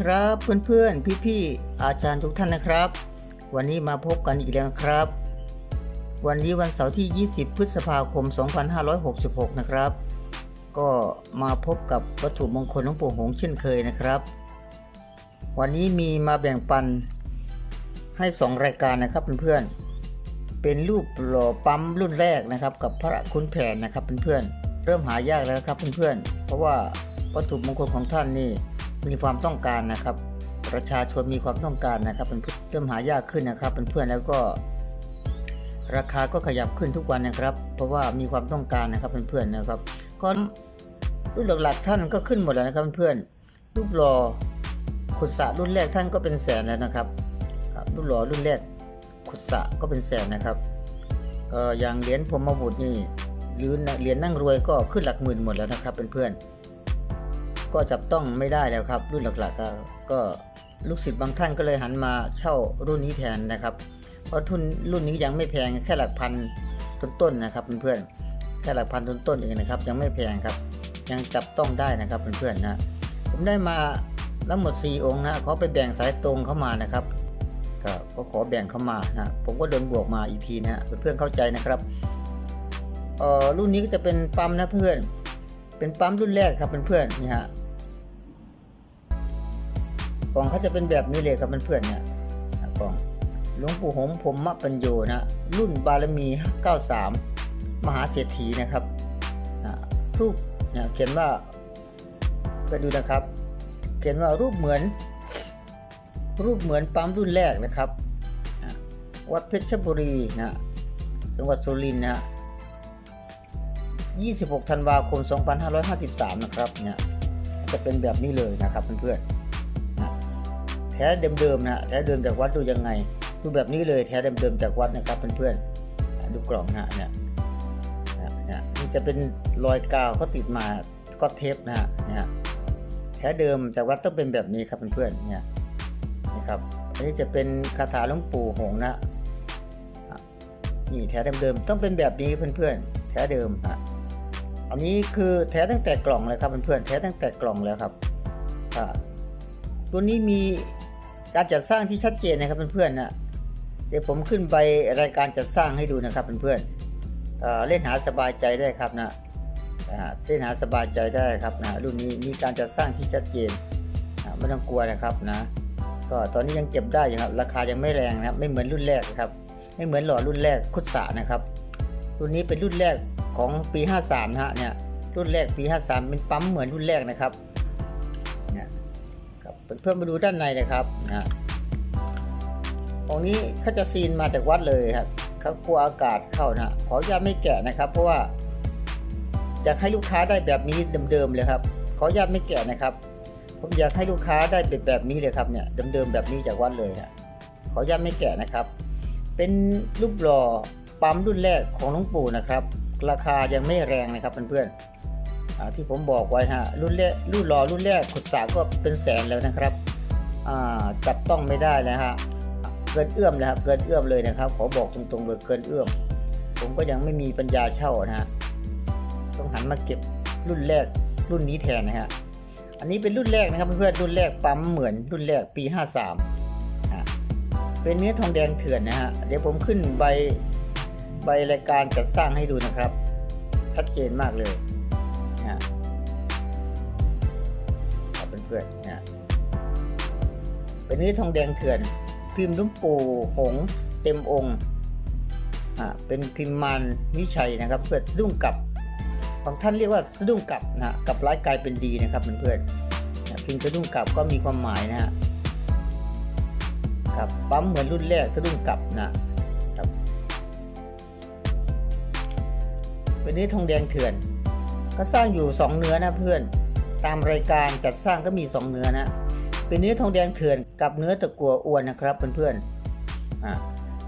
ครับ เพื่อนๆ พี่ๆ อาจารย์ทุกท่านนะครับ วันนี้มาพบกันอีกแล้วครับ วันนี้วันเสาร์ที่ 20 พฤษภาคม 2566 นะครับ ก็มาพบกับวัตถุมงคลหลวงปู่หงส์เช่นเคยนะครับ วันนี้มีมาแบ่งปันให้ 2 รายการนะครับเพื่อนๆ เป็นรูปหล่อปั๊มรุ่นแรกนะครับ กับพระคุณแผนนะครับเพื่อนๆ เริ่มหายากแล้วครับเพื่อนๆ เพราะว่าวัตถุมงคลของท่านนี่ มีความต้องการนะครับ ประชาชนมีความต้องการนะครับเป็นเริ่มหายากขึ้นนะครับเพื่อนแล้วก็ ราคาก็ขยับขึ้นทุกวันนะครับ เพราะว่ามีความต้องการนะครับเพื่อนนะครับก็รุ่นหลักๆท่านก็ขึ้นหมดแล้วนะครับเพื่อนรูปหล่อขุดสระรุ่นแรกท่านก็เป็นแสนแล้วนะครับรับรูปหล่อรุ่นแรกขุดสะก็เป็นแสนนะครับอย่างเหรียญพรมบุตรนี่หรือเหรียญนั่งรวยก็ขึ้นหลักหมื่นหมดแล้วนะครับเพื่อนๆ ก็จับต้องไม่ได้แล้วครับ รุ่นหลักๆก็ก็ลูกศิษย์บางท่านก็เลยหันมาเช่ารุ่นนี้แทนนะครับ เพราะทุนรุ่นนี้ยังไม่แพงแค่หลักพันต้นๆนะครับเพื่อนๆแค่หลักพันต้นๆเองนะครับ ยังไม่แพงครับ ยังจับต้องได้นะครับเพื่อนๆนะผมได้มาทั้งหมด 4 องค์นะเขาไปแบ่งสายตรงเข้ามานะครับก็ก็ขอแบ่งเข้ามานะผมก็โดนบวกมาอีกทีนะเพื่อนๆเข้าใจนะครับเอ่อรุ่นนี้ก็จะเป็นปั๊มนะเพื่อน เป็นปั๊มรุ่นแรกครับเพื่อนๆนี่ฮะ กล่องเขาจะเป็นแบบนี้เลยครับเพื่อนๆเนี่ยกล่องหลวงปู่หงผมมะปัญโยนะรุ่นบารมี 93 มหาเศรษฐีนะครับรูปเนี่ยเขียนว่าก็ดูนะครับ เขียนว่ารูปเหมือน รูปเหมือนปั๊มรุ่นแรกนะครับ วัดเพชรบุรีนะจังหวัดสุรินทร์นะฮะ26 ธันวาคม 2553 นะครับเนี่ยจะเป็นแบบนี้เลยนะครับเพื่อนๆ แท้เดิมๆนะแท้เดิมจากวัดดูยังไง ดูแบบนี้เลยแท้เดิมๆจากวัดนะครับเพื่อนๆดูกล่องนะฮะเนี่ยเนี่ยเนี่ยนี่จะเป็นรอยกาวเขาติดมาก็เทปนะฮะเนี่ยแท้เดิมจากวัดต้องเป็นแบบนี้ครับเพื่อนๆเนี่ยนะครับอันนี้จะเป็นคาถาหลวงปู่หงนะอะนี่แท้เดิมๆต้องเป็นแบบนี้เพื่อนๆแท้เดิมอะอันนี้คือแท้ตั้งแต่กล่องเลยครับเพื่อนๆแท้ตั้งแต่กล่องแล้วครับอะตัวนี้มี การจัดสร้างที่ชัดเจนนะครับเพื่อนๆนะเดี๋ยวผมขึ้นไปรายการจัดสร้างให้ดูนะครับเพื่อนๆเเล่นหาสบายใจได้ครับนะเล่นหาสบายใจได้ครับนะรุ่นนี้มีการจัดสร้างที่ชัดเจนไม่ต้องกลัวนะครับนะก็ตอนนี้ยังเก็บได้อยู่ครับ ราคายังไม่แรงนะครับ ไม่เหมือนรุ่นแรกนะครับ ไม่เหมือนหล่อรุ่นแรกคุดสานะครับ รุ่นนี้เป็นรุ่นแรกของปี 53นะฮะเนี่ยรุ่นแรกปี 53 เป็นปั๊มเหมือนรุ่นแรกนะครับ เพื่อนๆมาดูด้านในนะครับนะองนี้เขาจะซีนมาจากวัดเลยครับเขากลัวอากาศเข้านะขออนุญาตไม่แกะนะครับ เพราะว่าอยากให้ลูกค้าได้แบบนี้เดิมๆเลยครับ ขออนุญาตไม่แกะนะครับ ผมอยากให้ลูกค้าได้เป็นแบบนี้เลยครับเนี่ยเดิมๆแบบนี้จากวัดเลยนะขออนุญาตไม่แกะนะครับ เป็นรูปหล่อปั๊มรุ่นแรกของหลวงปู่นะครับ ราคายังไม่แรงนะครับเพื่อนๆ ที่ผมบอกไว้ฮะรุ่นแรกรุ่นหล่อรุ่นแรกขุดสาก็เป็นแสนแล้วนะครับจับต้องไม่ได้นะฮะเกินเอื้อมเลยครับเกินเอื้อมเลยนะครับขอบอกตรงๆเลยเกินเอื้อม ผมก็ยังไม่มีปัญญาเช่านะฮะต้องหันมาเก็บรุ่นแรกรุ่นนี้แทนนะฮะอันนี้เป็นรุ่นแรกนะครับเพื่อนๆรุ่นแรกปั๊มเหมือนรุ่นแรกปี 53ฮะเป็นเนื้อทองแดงเถื่อนนะฮะเดี๋ยวผมขึ้นใบใบรายการจัดสร้างให้ดูนะครับชัดเจนมากเลย นะฮะครับเพื่อนนะฮะเป็นนื้ทองแดงเถื่อน พิมพ์ลุงปูหงเต็มองค์อ่าเป็นพิมพ์มันวิชัยนะครับ เพื่อสะดุ้งกลับบางท่านเรียกว่าสะดุ้งกลับนะกลับร้ายกลายเป็นดีนะครับเพื่อนๆนะพิมพ์สะดุ้งกลับก็มีความหมายนะฮะครับปั๊มเหมือนรุ่นแรกสะดุ้งกลับนะครับเป็นนื้ทองแดงเถื่อน ก็สร้างอยู่ 2 เนื้อนะเพื่อน ตามรายการจัดสร้างก็มี 2 เนื้อนะ เป็นเนื้อทองแดงเถื่อนกับเนื้อตะกั่วอ้วนนะครับเพื่อนๆอ่า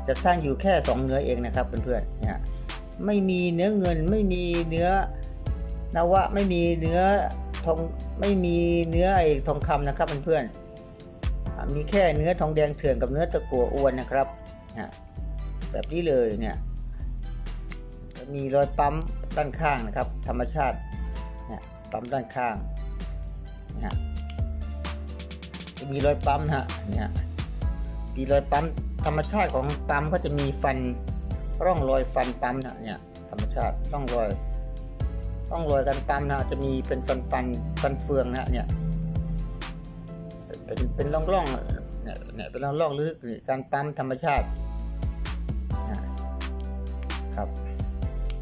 จะสร้างอยู่แค่ 2 เนื้อเองนะครับเพื่อนๆเนี่ยไม่มีเนื้อเงินไม่มีเนื้อนวะไม่มีเนื้อทองไม่มีเนื้อไอทองคำนะครับเพื่อนๆมีแค่เนื้อทองแดงเถื่อนกับเนื้อตะกั่วอ้วนนะครับแบบนี้เลยเนี่ยมีรอยปั๊ม ด้านข้างนะครับ ธรรมชาติเนี่ยปั๊มด้านข้างนี่ยจะมีรอยปั๊มนะฮะเนี่ยมีรอยปั๊มธรรมชาติของปั๊มก็จะมีฟันร่องรอยฟันปั๊มนะเนี่ยธรรมชาติร่องรอยร่องรอยการปั๊มนะจะมีเป็นฟันฟันฟันเฟืองนะเนี่ยเป็นเป็นร่องร่องเนี่ยเนี่ยเป็นร่องร่องๆลึกๆการปั๊มธรรมชาตินะครับ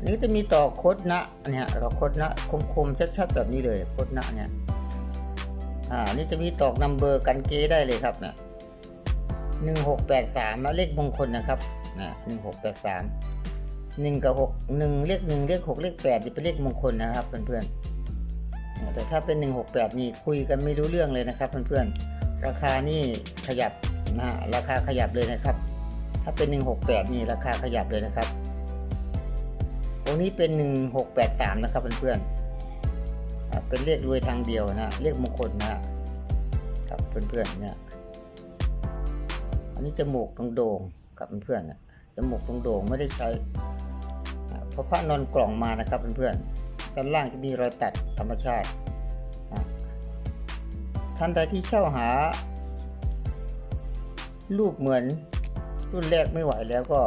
นี้จะมีต่อโคดนะเนี่ยต่อโคดนะคมๆชัดๆแบบนี้เลยโคดนะเนี่ยอ่านี่จะมีตอกนัมเบอร์กันเกได้เลยครับเนะหนึ่งหกแปดสามเลขมงคลนะครับนะหนึ่งหกแปดสามหนึ่งกับหกหนึ่งเลขหนึ่งเลขหกเลขแปดนี่เป็นเลขมงคลนะครับเพื่อนๆแต่ถ้าเป็นหนึ่งหกแปดนี่คุยกันไม่รู้เรื่องเลยนะครับ เพื่อนๆราคานี่ขยับนะราคาขยับเลยนะครับ ถ้าเป็นหนึ่งหกแปดนี่ราคาขยับเลยนะครับ ตรงนี้เป็นหนึ่งหกแปดสามนะครับเพื่อนๆ เป็นเลขรวยทางเดียวนะ เลขมงคลนะครับเพื่อนๆเนี่ย อันนี้จมูกตรงโด่งกับเพื่อนๆนะจมูกตรงโด่งไม่ได้ใช้เพราะพระนอนกล่องมานะครับเพื่อนๆด้านล่างจะมีรอยตัดธรรมชาติ ท่านใดที่เช่าหา รูปเหมือนรุ่นแรกไม่ไหวแล้วก็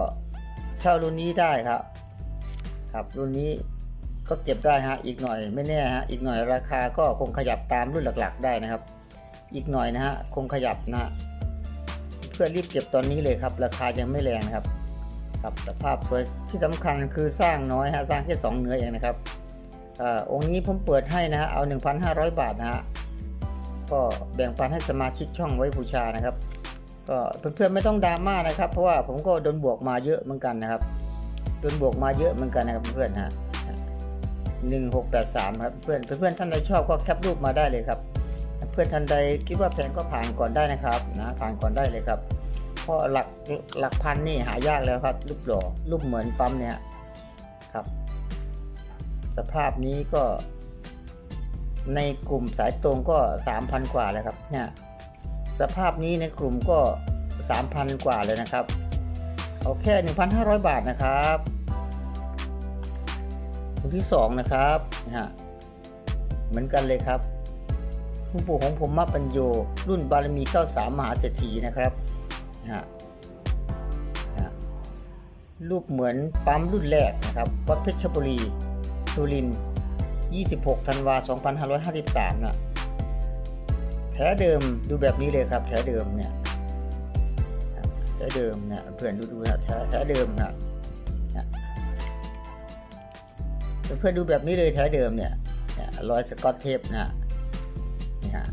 เช่ารุ่นนี้ได้ครับ ครับรุ่นนี้ก็เก็บได้ฮะอีกหน่อยไม่แน่ฮะอีกหน่อยราคาก็คงขยับตามรุ่นหลักๆ ได้นะครับ อีกหน่อยนะฮะคงขยับนะ เพื่อรีบเก็บตอนนี้เลยครับ ราคายังไม่แรงครับ ครับสภาพสวยที่สำคัญคือสร้างน้อยฮะสร้างแค่สองเนื้อเองนะครับอ่าองค์นี้ผมเปิดให้นะฮะเอา 1,500 บาทนะฮะก็แบ่งปันให้สมาชิกช่องไว้บูชานะครับ ก็เพื่อนๆไม่ต้องดราม่านะครับ เพราะว่าผมก็โดนบวกมาเยอะเหมือนกันนะครับ โดนบวกมาเยอะเหมือนกันนะครับเพื่อนฮะหนึ่งหกแปดสามครับเพื่อนเพื่อนท่านใดชอบก็แคปรูปมาได้เลยครับ เพื่อนท่านใดคิดว่าแพงก็ผ่านก่อนได้นะครับนะผ่านก่อนได้เลยครับเพราะหลักหลักพันนี่หายากแล้วครับรูปหล่อรูปเหมือนปั๊มเนี่ยครับ สภาพนี้ก็ ในกลุ่มสายตรงก็สามพันกว่าแล้วครับเนี่ยสภาพนี้ในกลุ่มก็สามพันกว่าเลยนะครับ เอาแค่หนึ่งพันห้าร้อยบาทนะครับองค์ที่สองนะครับนะฮะเหมือนกันเลยครับหลวงปู่ของผมมาปัญโย รุ่นบารมี 93 มหาเศรษฐีนะครับนะฮะฮะรูปเหมือนปั๊มรุ่นแรกนะครับ วัดเพชรบุรี สุริน 26 ธันวา 2553นะแท้เดิมดูแบบนี้เลยครับแท้เดิมเนี่ย แท้เดิมนี่ยเพื่อนดูดูนะแท้แท้เดิมนะเพื่อนดูแบบนี้เลยแท้เดิมเนี่ยเนี่ยรอยสกอตเทปนะนี่ฮะ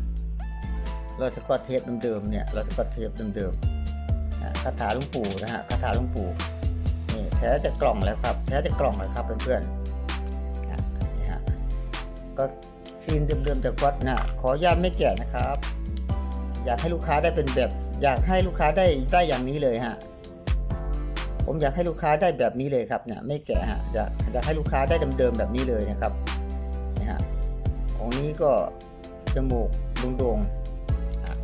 รอยสกอตเทปเดิมๆเนี่ยรอยสกอตเทปเดิมๆคาถาลวงปู่นะฮะคาถาลวงปู่นี่แท้จะกล่องแล้วครับ แท้จะกล่องแล้วครับเพื่อนๆนะนี่ฮะก็ซีนเดิมๆจากวัดนะขออนุญาตไม่แกะนะครับ อยากให้ลูกค้าได้เป็นแบบ อยากให้ลูกค้าได้ได้อย่างนี้เลยฮะผมอยากให้ลูกค้าได้แบบนี้เลยครับเนี่ยไม่แก่ฮะอยากอยากให้ลูกค้าได้เดิมๆแบบนี้เลยนะครับนะฮะของนี้ก็จมูกโด่งๆอะ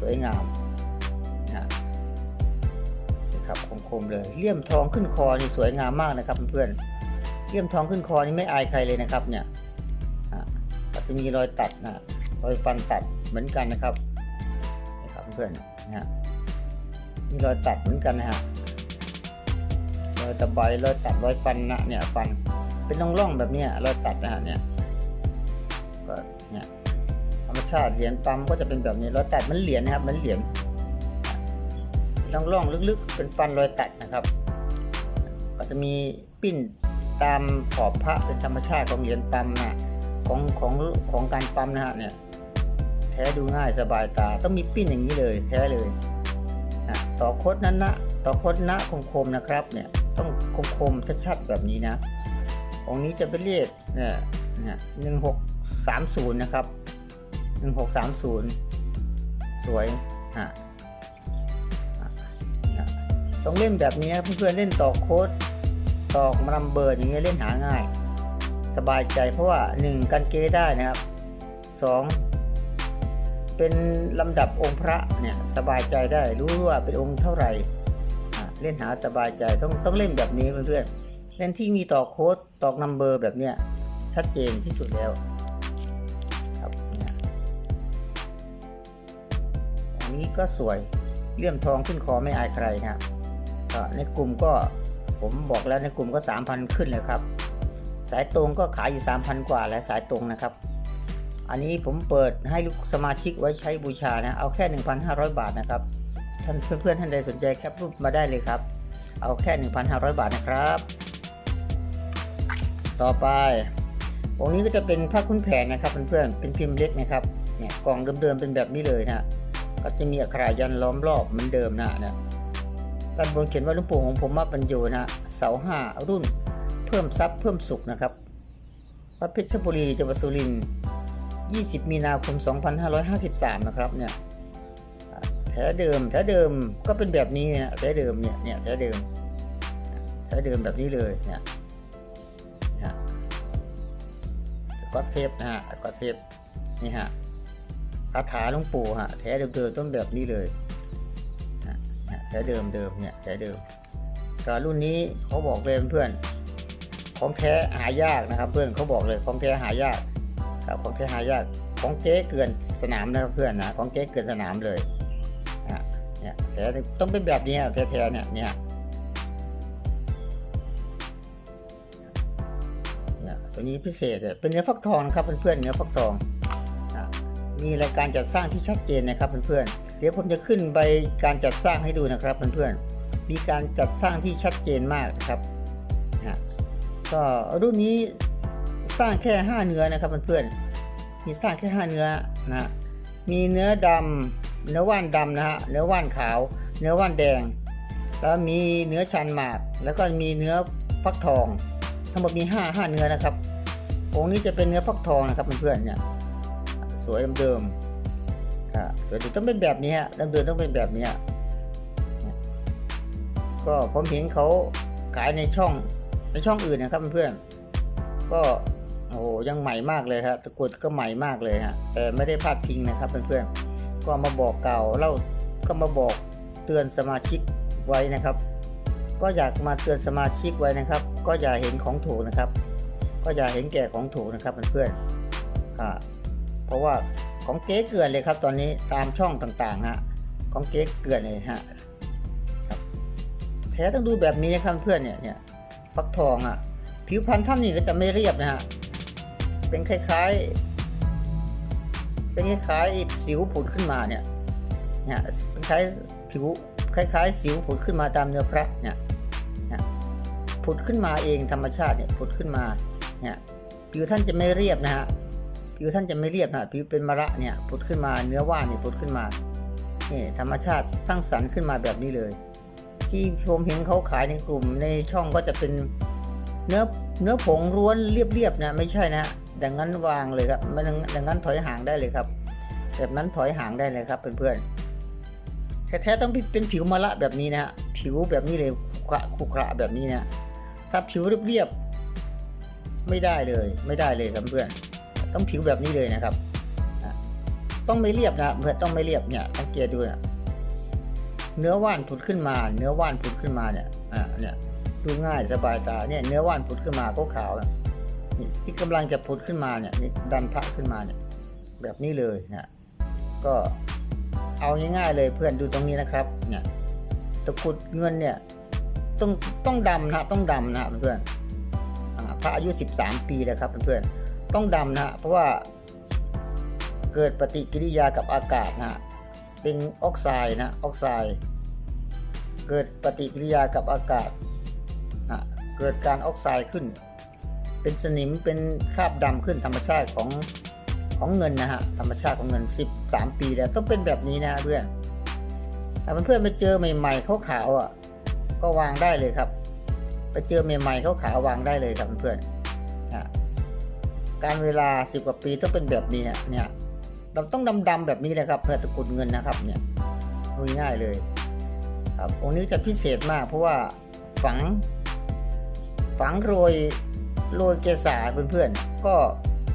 สวยงามนะครับคมๆเลยเลี่ยมทองขึ้นคอนี่สวยงามมากนะครับเพื่อนๆเลี่ยมทองขึ้นคอนี่ไม่อายใครเลยนะครับเนี่ยอะจะมีรอยตัดนะรอยฟันตัดเหมือนกันนะครับนะครับเพื่อนๆ นะฮะมีรอยตัดเหมือนกันนะฮะรอยตะไบรอยตัดรอยฟันนะเนี่ยฟันเป็นร่องๆแบบเนี้ยรอยตัดนะฮะเนี่ยก็เนี่ยธรรมชาติเหรียญปั๊มก็จะเป็นแบบนี้รอยตัดมันเหรียญนะครับมันเหรียญร่องๆลึกๆ เป็นฟันรอยตัดนะครับ ก็จะมีปิ้นตามขอบพระเป็นธรรมชาติของเหรียญปั๊มนะของของของการปั๊มนะฮะเนี่ย ท้ดูง่ายสบายตาต้องมีปิ้นอย่างนี้เลยแท้เลยต่อโคดนั้นนะต่อโคดนะคมๆนะครับเนี่ยต้องคมๆชัดๆแบบนี้นะองนี้จะเป็นเลขเนี่ยเนี่ยหนึ่งหกสามศูนย์นะครับหนึ่งหกสามศูนย์สวยฮะต้องเล่นแบบนี้นเพื่อนๆเล่นต่อโค้ดต่อมาลัมเบอร์อย่างเงี้ยเล่นหาง่าย สบายใจเพราะว่าหนึ่งกันเกได้นะครับสอง เป็นลำดับองค์พระเนี่ยสบายใจได้รู้ว่าเป็นองค์เท่าไหร่เล่นหาสบายใจต้องต้องเล่นแบบนี้เพื่อนๆเล่นที่มีต่อโค้ดตอกนัมเบอร์แบบเนี้ยชัดเจนที่สุดแล้วครับเนี่ยนี้ก็สวยเลี่ยมทองขึ้นคอไม่อายใครนะครับในกลุ่มก็ผมบอกแล้วในกลุ่มก็ 3,000 ขึ้นเลยครับ สายตรงก็ขายอยู่ 3,000 กว่าแล้วสายตรงนะครับ อันนี้ผมเปิดให้ลูกสมาชิกไว้ใช้บูชานะ เอาแค่ 1,500 บาทนะครับท่านเพื่อนๆท่านใดสนใจแคปรูปมาได้เลยครับ เอาแค่ 1,500 บาทนะครับ ต่อไปองค์นี้ก็จะเป็นผ้าคุ้นแผนนะครับเพื่อนๆเป็นพิมพ์เล็กนะครับเนี่ยกล่องเดิมๆเป็นแบบนี้เลยนะก็จะมีอักขระยันล้อมรอบเหมือนเดิมนะนะด้านบนเขียนว่าหลุงปู่ของผมมาปัญโยนะเสาห้ารุ่น เพิ่มทรัพย์เพิ่มสุขนะครับวัดเพชรบุรีจังหวัดสุรินทร์ 20 มีนาคม 2553 นะครับเนี่ยแท้เดิมแท้เดิมก็เป็นแบบนี้นะแท้เดิมเนี่ยเนี่ยแท้เดิมแท้เดิมแบบนี้เลยเนี่ยนะก็เทปนะฮะก็เทปนี่ฮะคาถาหลวงปู่ฮะแท้เดิมๆต้องแบบนี้เลยนะเนี่ยแท้เดิมเดิมเนี่ยแท้เดิมก็รุ่นนี้เขาบอกเลยเพื่อนของแท้หายากนะครับ เพื่อนเขาบอกเลยของแท้หายาก ครับของแท้หายากของเจ๊เกินสนามนะครับเพื่อนนะของเจ๊เกินสนามเลยนะเนี่ยแท้ต้องเป็นแบบนี้แท้ๆเนี่ยเนี่ยเนี่ยตัวนี้พิเศษเลยเป็นเนื้อฟักทองครับเพื่อนๆเนื้อฟักทองมีรายการจัดสร้างที่ชัดเจนนะครับเพื่อนๆเดี๋ยวผมจะขึ้นใบการจัดสร้างให้ดูนะครับเพื่อนๆมีการจัดสร้างที่ชัดเจนมากนะครับนะก็รุ่นนี้ สร้างแค่5เนื้อนะครับเพื่อนๆมีสร้างแค่5เนื้อนะมีเนื้อดำเนื้อว่านดำนะฮะเนื้อว่านขาว เนื้อว่านแดง แล้วมีเนื้อชันหมาก แล้วก็มีเนื้อฟักทอง ทั้งหมดมี5 5เนื้อนะครับองค์นี้จะเป็นเนื้อฟักทองนะครับเพื่อนๆเนี่ยสวยเดิมๆอ่าสวยดีต้องเป็นแบบนี้ฮะเดิมๆต้องเป็นแบบนี้ก็ผมเห็นเขาขายในช่องในช่องอื่นนะครับเพื่อนๆก็ โอ้โหยังใหม่มากเลยครับตะกรุดก็ใหม่มากเลยฮะแต่ไม่ได้พลาดพิงนะครับเพื่อนๆก็มาบอกเก่าเล่าก็มาบอกเตือนสมาชิกไว้นะครับ ก็อยากมาเตือนสมาชิกไว้นะครับ ก็อย่าเห็นของถูกนะครับ ก็อย่าเห็นแก่ของถูกนะครับเพื่อนๆอ่าเพราะว่าของเก๊เกลือนเลยครับ ตอนนี้ตามช่องต่างๆฮะของเก๊เกลือนเลยฮะครับแท้ต้องดูแบบนี้นะครับเพื่อนเนี่ยเนี่ยฟักทองอะผิวพรรณท่านนี่ก็จะไม่เรียบนะฮะ เป็นคล้ายๆ เป็นคล้ายๆสิวผุดขึ้นมาเนี่ย เนี่ยเป็นคล้ายผิวคล้ายๆ สิวผุดขึ้นมาตามเนื้อพระเนี่ยเนี่ยผุดขึ้นมาเองธรรมชาติเนี่ยผุดขึ้นมาเนี่ยผิวท่านจะไม่เรียบนะฮะผิวท่านจะไม่เรียบนะผิวเป็นมะระเนี่ยผุดขึ้นมาเนื้อว่านเนี่ยผุดขึ้นมานี่ธรรมชาติสร้งสรรค์ขึ้นมาแบบนี้เลย ที่ผมเห็นเขาขายในกลุ่มในช่องก็จะเป็นเนื้อเนื้อผงร้วนเรียบๆนะไม่ใช่นะ ดังนั้นวางเลยครับไม่ดังดังนั้นถอยห่างได้เลยครับ แบบนั้นถอยห่างได้เลยครับเพื่อนๆแท้ๆต้องเป็นผิวมะละแบบนี้นะผิวแบบนี้เลยขรุขระขรุขระแบบนี้นะถ้าผิวเรียบๆไม่ได้เลย ไม่ได้เลยครับเพื่อนต้องผิวแบบนี้เลยนะครับต้องไม่เรียบนะเพื่อนต้องไม่เรียบเนี่ยสังเกตดูนะเนื้อว่านผุดขึ้นมา เนื้อว่านผุดขึ้นมาเนี่ยอ่าเนี่ยดูง่ายสบายตาเนี่ยเนื้อว่านผุดขึ้นมาก็ขาวนะ ที่กำลังจะผุดขึ้นมาเนี่ยดันพระขึ้นมาเนี่ยแบบนี้เลยนะก็เอาง่ายๆเลยเพื่อนดูตรงนี้นะครับ เนี่ยตะกุดเงินเนี่ยต้องต้องดำนะต้องดำนะเพื่อนพระอายุ 13 ปีแล้วครับเพื่อนๆต้องดำนะเพราะว่าเกิดปฏิกิริยากับอากาศนะเป็นออกไซด์นะออกไซด์เกิดปฏิกิริยากับอากาศนะเกิดการออกไซด์ขึ้น เป็นสนิมเป็นคราบดำขึ้นธรรมชาติของของเงินนะฮะธรรมชาติของเงิน 13 ปีแล้วต้องเป็นแบบนี้นะเพื่อนถ้าเพื่อนไปเจอใหม่ๆเขาขาวอะก็วางได้เลยครับ ไปเจอใหม่ๆเขาขาววางได้เลยครับเพื่อนนะการเวลา 10 กว่าปีต้องเป็นแบบนี้นะเนี่ยเราต้องดำๆแบบนี้เลยครับเพื่อตะกรุดเงินนะครับเนี่ยง่ายเลยครับองค์นี้จะพิเศษมากเพราะว่าฝังฝังโรย โรยเกสาเพื่อนๆก็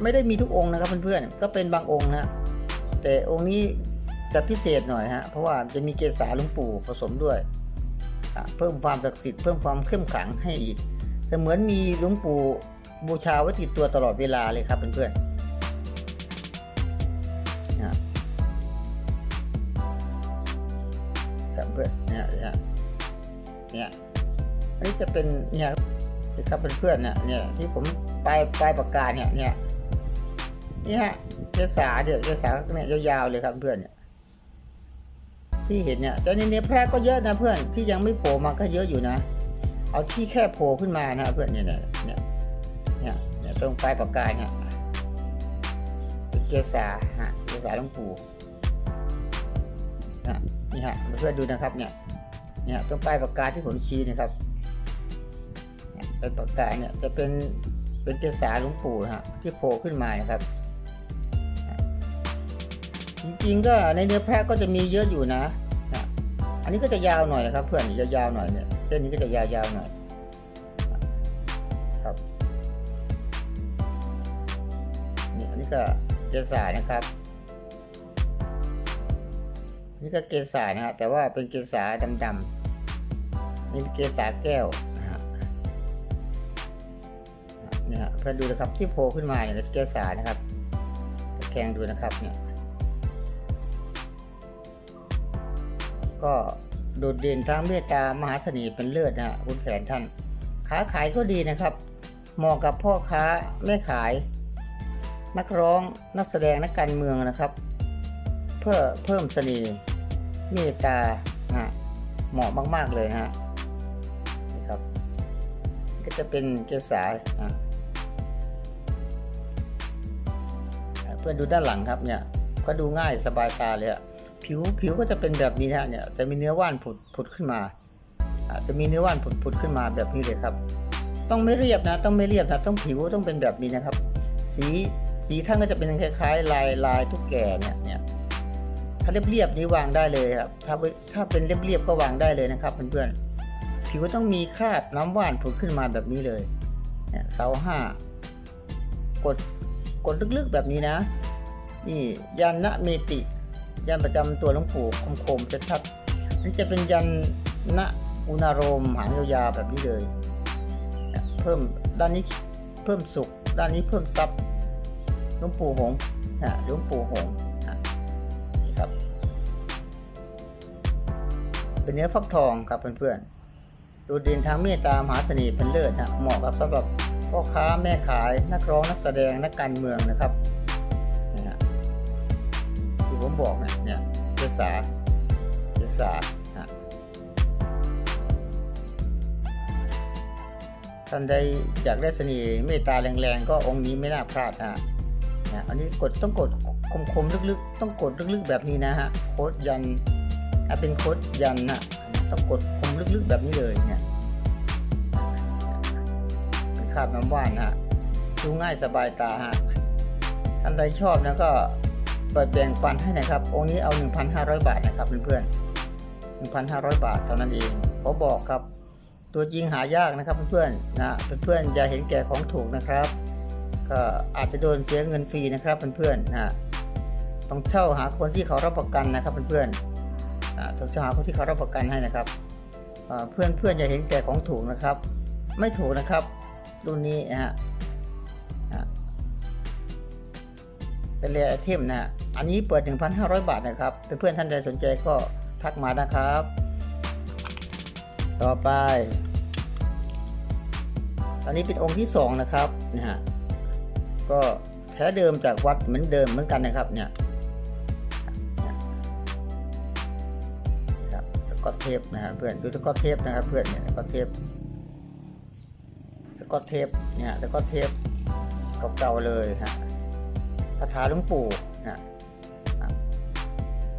ไม่ได้มีทุกองค์นะครับเพื่อนๆก็เป็นบางองค์นะแต่องค์นี้จะพิเศษหน่อยฮะเพราะว่าจะมีเกสาหลวงปู่ผสมด้วย เพิ่มความศักดิ์สิทธิ์เพิ่มความเข้มขลังให้อีกเสมือนมีหลวงปู่บูชาไว้ติดตัวตลอดเวลาเลยครับเพื่อนๆเพื่อนเนี่ยเนี่ยเนี่ยอันนี้จะเป็นเนี่ย ครับเพื่อนๆเนี่ยเนี่ยที่ผมปลายปลายปากกาเนี่ยเนี่ยนี่ฮะเกสาเดี๋ยวเกสาเนี่ยยาวๆเลยครับเพื่อนเนี่ยที่เห็นเนี่ยแต่ในเนื้อแพร่ก็เยอะนะเพื่อนที่ยังไม่โผล่มาก็เยอะอยู่นะ เอาที่แค่โผล่ขึ้นมานะเพื่อนเนี่ยเนี่ยเนี่ยเนี่ยเนี่ยตรงปลายปากกาเนี่ยเป็นเกสาฮะเกสาหลวงปู่นะนี่ฮะเพื่อนดูนะครับเนี่ยเนี่ยตรงปลายปากกาที่ผมชี้นะครับ เนี่ยเป็นปากกาเนี่ยจะเป็นเป็นเกสาหลวงปู่ฮะที่โผล่ขึ้นมานะครับ จริงๆก็ในเนื้อแพะก็จะมีเยอะอยู่นะ อันนี้ก็จะยาวหน่อยนะครับ เพื่อนยาวๆหน่อยเนี่ยเส้นนี้ก็จะยาวๆหน่อยครับนี่อันนี้ก็เกสานะครับ นี่ก็เกสานะฮะแต่ว่าเป็นเกสาดำๆนี่เป็นเกสาแก้ว นะฮะเพื่อนดูนะครับที่โผล่ขึ้นมาเนี่ยเป็นเกสานะครับตะแคงดูนะครับเนี่ยก็โดดเด่นทั้งเมตตามหาเสน่ห์เป็นเลิศนะฮะคุณแผนท่านค้าขายก็ดีนะครับเหมาะกับพ่อค้าแม่ขาย นักร้องนักแสดงนักการเมืองนะครับ เพื่อเพิ่มเสน่ห์เมตตาฮะเหมาะมาก ๆ เลยนะฮะนี่ครับ ก็จะเป็นเกสาอะ พื่อนดูด้านหลังครับเนี่ยก็ดูง่ายสบายตาเลยอะผิวผิวก็จะเป็นแบบนี้นะเนี่ยจะมีเนื้อว่านผุดผุดขึ้นมาอะจะมีเนื้อว่านผุดผุดขึ้นมาแบบนี้เลยครับ ต้องไม่เรียบนะ ต้องไม่เรียบนะ ต้องผิวต้องเป็นแบบนี้นะครับ สีสีท่านก็จะเป็นคล้ายๆ ลายลายทุกแก่เนี่ยเนี่ยถ้าเรียบๆนี้วางได้เลยครับ ถ้าถ้าเป็นเรียบๆก็วางได้เลยนะครับเพื่อนๆผิวต้องมีคราบน้ำว่านผุดขึ้นมาแบบนี้เลยเนี่ยเสาห้ากด กดลึกๆแบบนี้นะ นี่ยันนะเมติ ยันประจำตัวหลวงปู่คมๆชัดๆนี่จะเป็นยันนะอุณารมหางยาวๆแบบนี้เลย เพิ่มด้านนี้เพิ่มสุข ด้านนี้เพิ่มทรัพย์หลวงปู่หงนะหลวงปู่หงนะนี่ครับ เป็นเนื้อฟักทองครับเพื่อนๆดดเด่นทางเมตตามหาเสน่ห์เป็นเลิศนะเหมาะกับสำหรับ พ่อค้าแม่ขายนักร้องนักแสดงนักการเมืองนะครับนี่ฮะที่ผมบอกเนี่ยเนี่ยเกษาเกษาท่านใดอยากได้เสน่ห์เมตตาแรงๆ ก็องค์นี้ไม่น่าพลาดนะนะอันนี้กดต้องกดคมๆลึกๆ ต้องกดลึกๆแบบนี้นะฮะโค้ดยันอะเป็นโค้ดยันนะต้องกดคมลึกๆแบบนี้เลยเนี่ย คาบน้ำว่านนะฮะดูง่ายสบายตาฮะท่านใดชอบนะก็เปิดแบ่งปันให้นะครับ องค์นี้เอา 1,500 บาทนะครับเพื่อนๆ1,500 บาทเท่านั้นเองขอบอกครับ ตัวจริงหายากนะครับเพื่อนๆนะเพื่อนๆอย่าเห็นแก่ของถูกนะครับ ก็อาจจะโดนเสียเงินฟรีนะครับเพื่อนๆนะต้องเช่าหาคนที่เขารับประกันนะครับเพื่อนๆต้องเช่าหาคนที่เขารับประกันให้นะครับอ่าเพื่อนๆอย่าเห็นแก่ของถูกนะครับ ไม่ถูกนะครับ รุ่นนี้นะฮะเป็นเรียไอเทมนะฮะอันนี้เปิด 1,500 บาทนะครับเพื่อนๆท่านใดสนใจก็ทักมานะครับ ต่อไปตอนนี้เป็นองค์ที่สองนะครับนะฮะก็แท้เดิมจากวัดเหมือนเดิมเหมือนกันนะครับเนี่ยนะครับกอตเทปนะครับเพื่อนดูตะกอตเทปนะครับเพื่อนเนี่ยกอตเทป กอตเทปเนี่ยตะกอตเทปเก่าๆเลยฮะคาถาหลวงปู่นะ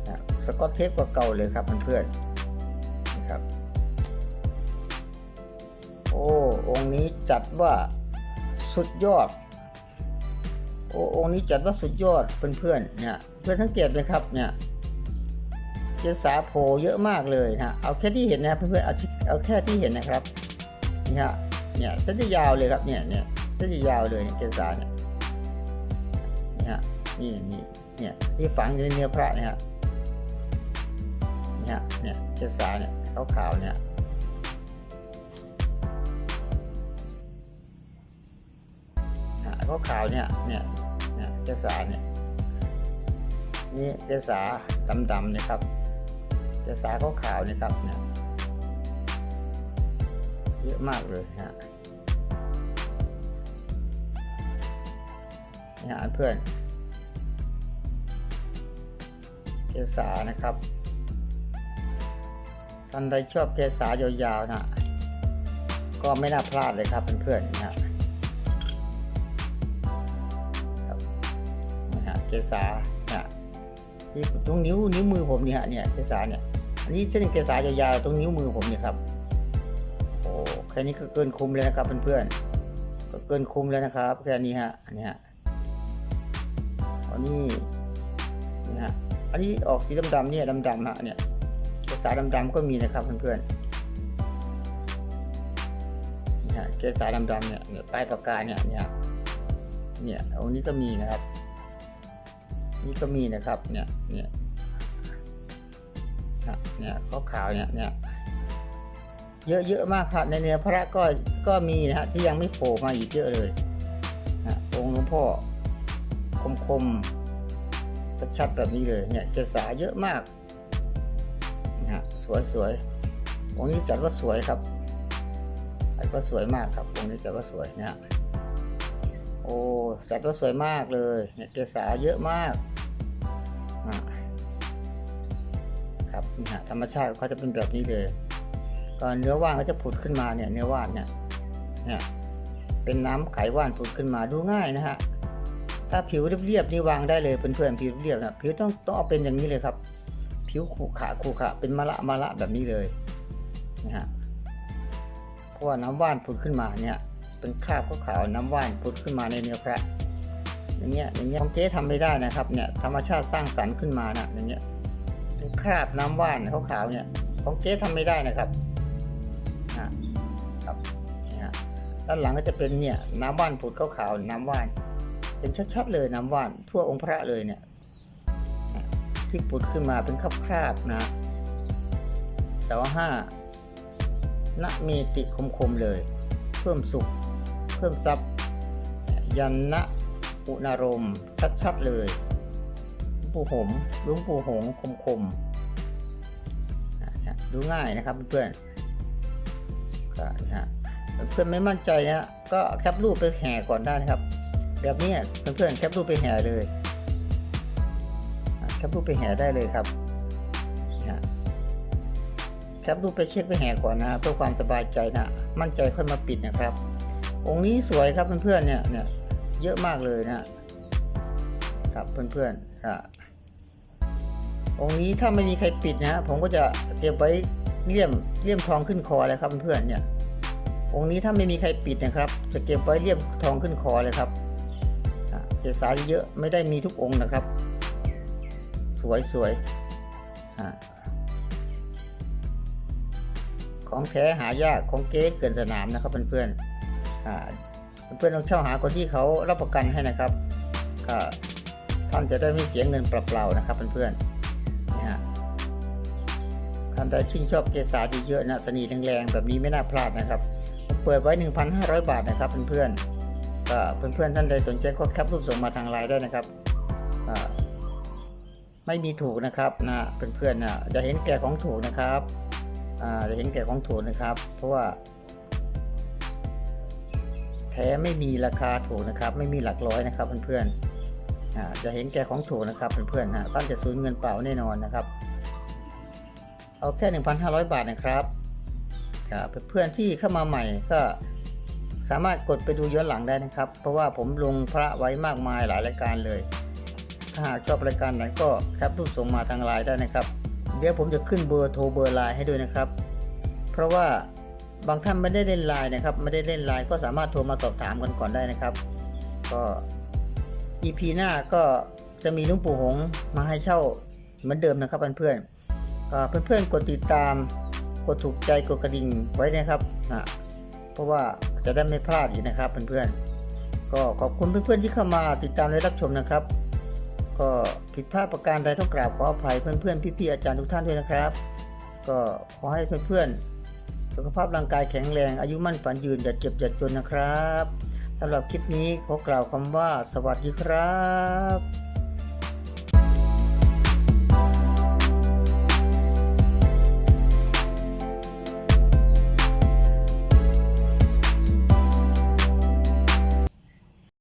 นะสกอตเทปเก่าๆเลยครับเพื่อนๆนะครับ โอ้องค์นี้จัดว่าสุดยอด โอ้องค์นี้จัดว่าสุดยอดเพื่อนๆเนี่ยเพื่อนสังเกตไหมครับเนี่ยเจสาโผเยอะมากเลยนะเอาแค่ที่เห็นนะครับเพื่อนๆเอาเอาแค่ที่เห็นนะครับนี่ฮะ เนี่ยเส้นจะยาวเลยครับเนี่ยเนี่ยเส้นจะยาวเลยเนี่ยเกสาเนี่ยเนี่ยนี่นี่เนี่ยที่ฝังอยู่ในเนื้อพระเนี่ยฮะเนี่ยเนี่ยเกสาเนี่ยขาวๆเนี่ยขาวขาวเนี่ยเนี่ยเนี่ยเกสาเนี่ยนี่เกสาดำๆเนี่ยครับเกสาขาวขาวเนี่ยครับเนี่ยเยอะมากเลยฮะ นี่ฮะเพื่อนเกษานะครับท่านใดชอบเกษายาวๆนะก็ไม่น่าพลาดเลยครับเพื่อนๆนะฮะครับนะฮะเกษาเนี่ยที่ตรงนิ้วนิ้วมือผมเนี่ยเนี่ยเกษาเนี่ยอันนี้เส้นเกษายาวๆตรงนิ้วมือผมเนี่ยครับโอ้แค่นี้ก็เกินคุ้มเลยนะครับเพื่อนๆก็เกินคุ้มแล้วนะครับ แค่นี้ฮะอันนี้ฮะ อันนี้นี่ฮะอันนี้ออกสีดำๆเนี่ยดำๆฮะเนี่ยเกษาดำๆก็มีนะครับเพื่อนๆนี่ฮะเกษาดำๆเนี่ยเนี่ยปลายปากกาเนี่ยเนี่ยเนี่ยอันนี้ก็มีนะครับ นี่ก็มีนะครับเนี่ยเนี่ยนะเนี่ยขาวๆเนี่ยเนี่ยเยอะเยอะมากครับในเนื้อพระก็ก็มีนะฮะที่ยังไม่โผล่มาอีกเยอะเลยนะองค์หลวงพ่อ คมคมๆชัดๆแบบนี้เลยเนี่ยเกษาเยอะมากนะฮะสวยสวยองค์นี้จัดว่าสวยครับจัดว่าสวยมากครับองค์นี้จัดว่าสวยนะฮะโอ้จัดว่าสวยมากเลยเนี่ยเกษาเยอะมากอ่าครับนี่ฮะธรรมชาติเขาจะเป็นแบบนี้เลยก็เนื้อว่านก็จะผุดขึ้นมาเนี่ยเนื้อว่านเนี่ยเนี่ยเป็นน้ำไขว่านผุดขึ้นมาดูง่ายนะฮะ ถ้าผิวเรียบๆนี่วางได้เลยเพื่อนๆผิวเรียบนะผิวต้องต้องเอาเป็นอย่างนี้เลยครับ ผิวขรุขระขรุขระเป็นมะละมะละแบบนี้เลยนะฮะเพราะว่าน้ำว่านผุดขึ้นมาเนี่ย เป็นคราบขาวๆน้ำว่านผุดขึ้นมาในเนื้อพระอย่างเงี้ยอย่างเงี้ยของเจ๊ทำไม่ได้นะครับเนี่ยธรรมชาติสร้างสรรค์ขึ้นมานะอย่างเงี้ยเป็นคราบน้ำว่านขาวๆเนี่ยของเจ๊ทำไม่ได้นะครับครับนี่ฮะด้านหลังก็จะเป็นเนี่ยน้ำว่านผุดขาวๆน้ำว่าน เป็นชัดๆเลยน้ำว่านทั่วองค์พระเลยเนี่ย ที่ผุดขึ้นมาเป็นคราบๆนะเสาห้าณมีติคมๆเลย เพิ่มสุข เพิ่มทรัพย์ ยันนะอุณารมชัดๆเลยปู่หมลวงปู่หงคมๆดูง่ายนะครับเพื่อนๆก็นะฮะเพื่อนไม่มั่นใจนะก็แคปรูปไปแห่ก่อนได้นะครับ แบบนี้เพื่อนๆแคปรูปไปแห่เลยแคปรูปไปแห่ได้เลยครับแคปรูปไปเช็คไปแห่ก่อนนะเพื่อความสบายใจนะมั่นใจค่อยมาปิดนะครับ องค์นี้สวยครับเพื่อนๆเนี่ยเนี่ยเยอะมากเลยนะครับเพื่อนๆอะองค์นี้ถ้าไม่มีใครปิดนะผมก็จะเก็บไว้เลี่ยมเลี่ยมทองขึ้นคอเลยครับเพื่อนๆเนี่ยองค์นี้ถ้าไม่มีใครปิดนะครับจะเก็บไว้เลี่ยมทองขึ้นคอเลยครับ กสาเยอะไม่ได้มีทุกองค์นะครับ สวยสวยอของแท้หายากของเก๊เกินสนามนะครับเพื่อนๆอ่าเพื่อนๆต้องเช่าหาคนที่เขารับประกันให้นะครับก็ท่านจะได้ไม่เสียเงินเปล่าๆนะครับเพื่อนๆนี่ฮะท่านใดชื่นชอบเกสาเยอะๆนะสนีแรงๆแบบนี้ไม่น่าพลาดนะครับ เปิดไว้ 1,500 บาทนะครับเพื่อนๆ ก็เพื่อนๆท่านใดสนใจก็แคปรูปส่งมาทางไลน์ได้นะครับไม่มีถูกนะครับนะเพื่อนๆนะจะเห็นแก่ของถูกนะครับจะเห็นแก่ของถูกนะครับ เพราะว่า แท้ไม่มีราคาถูกนะครับ ไม่มีหลักร้อยนะครับเพื่อนๆจะเห็นแก่ของถูกนะครับเพื่อนๆนะท่านจะสูญเงินเปล่าแน่นอนนะครับ เอาแค่ 1,500 บาทนะครับครับเพื่อนๆที่เข้ามาใหม่ก็ สามารถกดไปดูย้อนหลังได้นะครับ เพราะว่าผมลงพระไว้มากมายหลายรายการเลย ถ้าหากชอบรายการไหนก็แคปรูปส่งมาทางไลน์ได้นะครับ เดี๋ยวผมจะขึ้นเบอร์โทรเบอร์ไลน์ให้ด้วยนะครับ เพราะว่าบางท่านไม่ได้เล่นไลน์นะครับ ไม่ได้เล่นไลน์ก็สามารถโทรมาสอบถามกันก่อนได้นะครับ ก็ EP หน้าก็จะมีลุงปู่หงส์มาให้เช่าเหมือนเดิมนะครับเพื่อนๆก็เพื่อนๆกดติดตามกดถูกใจกดกระดิ่งไว้นะครับนะเพราะว่า จะได้ไม่พลาดอีกนะครับเพื่อนๆก็ขอบคุณเพื่อนๆที่เข้ามาติดตามและรับชมนะครับ ก็ผิดพลาดประการใดต้องกราบขออภัยเพื่อนๆพี่ๆอาจารย์ทุกท่านด้วยนะครับ ก็ขอให้เพื่อนๆสุขภาพร่างกายแข็งแรงอายุมั่นฝันยืนอย่าเจ็บอย่าจนนะครับสำหรับคลิปนี้ขอกล่าวคำว่า สวัสดีครับ